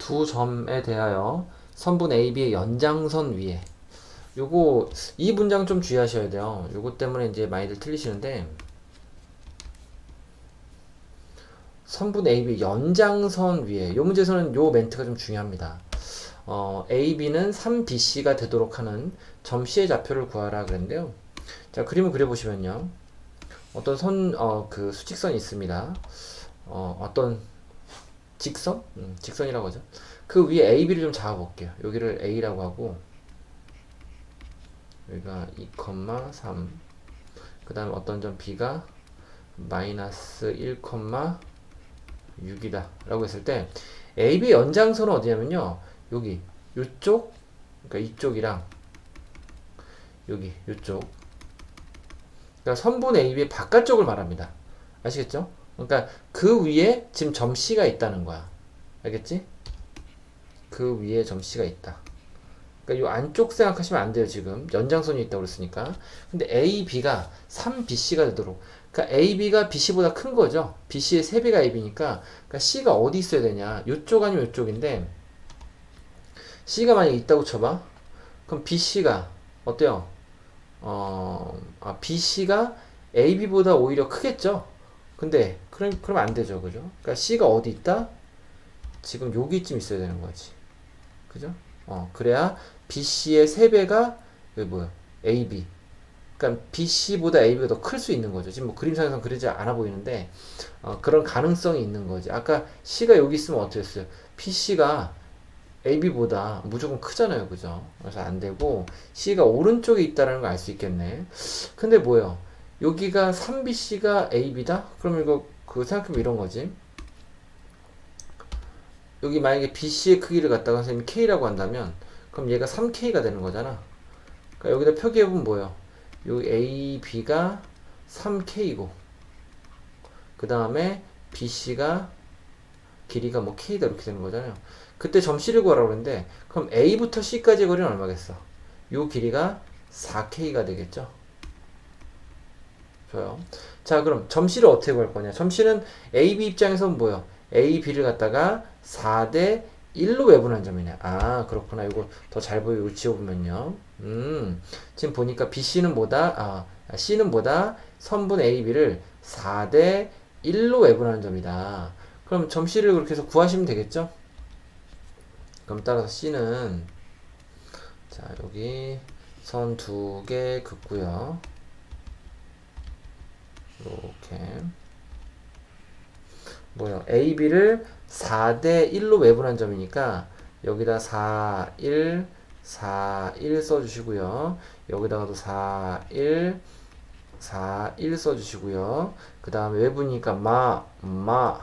두 점에 대하여 선분 AB의 연장선 위에 요거 이 문장 좀 주의하셔야 돼요. 요거 때문에 이제 많이들 틀리시는데 선분 AB 연장선 위에 요 문제에서는 요 멘트가 좀 중요합니다. 어, AB는 3BC가 되도록 하는 점 C의 좌표를 구하라 그랬는데요. 자, 그림을 그려보시면요. 어떤 선, 어, 그 수직선이 있습니다. 어, 어떤 직선? 음, 직선이라고 하죠. 그 위에 AB를 좀 잡아볼게요. 여기를 A라고 하고, 여기가 2,3. 그 다음에 어떤 점 B가 마이너스 1,6이다. 라고 했을 때, AB 연장선은 어디냐면요. 여기, 요쪽, 그러니까 이쪽이랑, 여기, 요쪽. 그러니까 선분 AB의 바깥쪽을 말합니다. 아시겠죠? 그러니까 그 위에 지금 점 C가 있다는 거야. 알겠지? 그 위에 점 C가 있다. 그러니까 이 안쪽 생각하시면 안 돼요, 지금. 연장선이 있다고 그랬으니까. 근데 A, B가 3BC가 되도록. 그러니까 A, B가 BC보다 큰 거죠. BC의 3배가 AB니까. 그러니까 C가 어디 있어야 되냐? 요쪽 아니면 요쪽인데, C가 만약에 있다고 쳐봐. 그럼 BC가 어때요? 어, 아, BC가 AB보다 오히려 크겠죠? 근데, 그럼, 그러면 안 되죠. 그죠? 그러니까 C가 어디 있다? 지금 여기쯤 있어야 되는 거지. 그죠? 어, 그래야 BC의 3 배가, 여기 뭐야? AB. 그러니까 BC보다 AB가 더 클 수 있는 거죠. 지금 뭐 그림상에서는 그러지 않아 보이는데, 어, 그런 가능성이 있는 거지. 아까 C가 여기 있으면 어땠어요? PC가 AB보다 무조건 크잖아요. 그죠? 그래서 안 되고, C가 오른쪽에 있다라는 걸 알 수 있겠네. 근데 뭐예요? 여기가 3BC가 AB다? 그럼 이거, 그 생각해보면 이런 거지. 여기 만약에 BC의 크기를 갖다가 선생님 K라고 한다면, 그럼 얘가 3K가 되는 거잖아. 그러니까 여기다 표기해보면 뭐예요? 여기 AB가 3K고, 그 다음에 BC가 길이가 뭐 K다 이렇게 되는 거잖아요. 그때 점 C를 구하라고 그랬는데, 그럼 A부터 C까지의 거리는 얼마겠어? 요 길이가 4K가 되겠죠? 좋아요. 자, 그럼 점 C를 어떻게 구할 거냐? 점 C는 AB 입장에서는 뭐예요? A, B를 갖다가 4대 1로 외분한 점이네. 아, 그렇구나. 이거 더 잘 보이고 이거 지워보면요. 음, 지금 보니까 BC는 뭐다? 아, C는 뭐다? 선분 AB를 4대 1로 외분하는 점이다. 그럼 점 C를 그렇게 해서 구하시면 되겠죠? 그럼 따라서 C는 자, 여기 선 두 개 긋고요. 이렇게 뭐요? AB를 4대 1로 외분한 점이니까 여기다 4, 1, 4, 1 써주시고요. 여기다가도 4, 1, 4, 1 써주시고요. 그 다음에 외분이니까 마, 마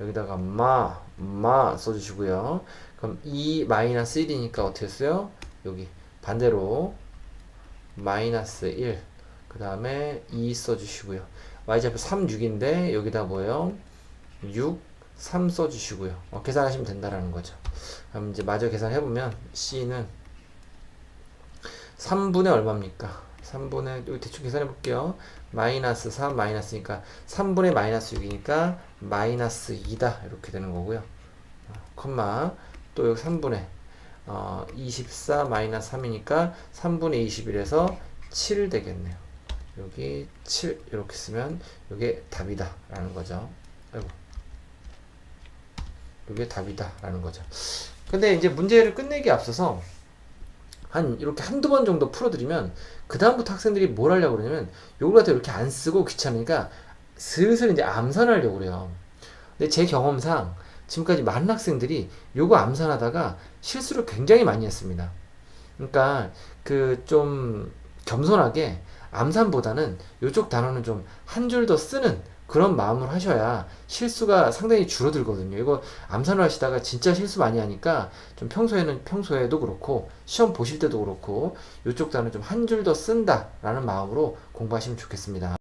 여기다가 마, 마 써주시고요. 그럼 2 마이너스 1이니까 어떻게 써요? 여기 반대로 마이너스 1. 그 다음에 2 써주시고요. y좌표 3, 6인데 여기다 뭐예요? 6, 3 써주시고요. 어, 계산하시면 된다라는 거죠. 그럼 이제 마저 계산해보면 C는 3분의 얼마입니까? 3분의, 여기 대충 계산해 볼게요. 마이너스 3, 마이너스니까 3분의 마이너스 6이니까 마이너스 2다. 이렇게 되는 거고요. 어, 컴마, 또 여기 3분의 어, 24 마이너스 3이니까 3분의 21에서 7 되겠네요. 여기 7 이렇게 쓰면 이게 답이다 라는 거죠. 아이고. 이게 답이다 라는 거죠. 근데 이제 문제를 끝내기 앞서서 한 이렇게 한두 번 정도 풀어드리면 그 다음부터 학생들이 뭘 하려고 그러냐면 요걸 갖다 이렇게 안 쓰고 귀찮으니까 슬슬 이제 암산하려고 그래요. 근데 제 경험상 지금까지 많은 학생들이 요거 암산하다가 실수를 굉장히 많이 했습니다. 그러니까 그 좀 겸손하게 암산보다는 요쪽 단어는 좀 한 줄 더 쓰는 그런 마음을 하셔야 실수가 상당히 줄어들거든요. 이거 암산을 하시다가 진짜 실수 많이 하니까 좀 평소에는 평소에도 그렇고 시험 보실 때도 그렇고 요쪽 단어 좀 한 줄 더 쓴다라는 마음으로 공부하시면 좋겠습니다.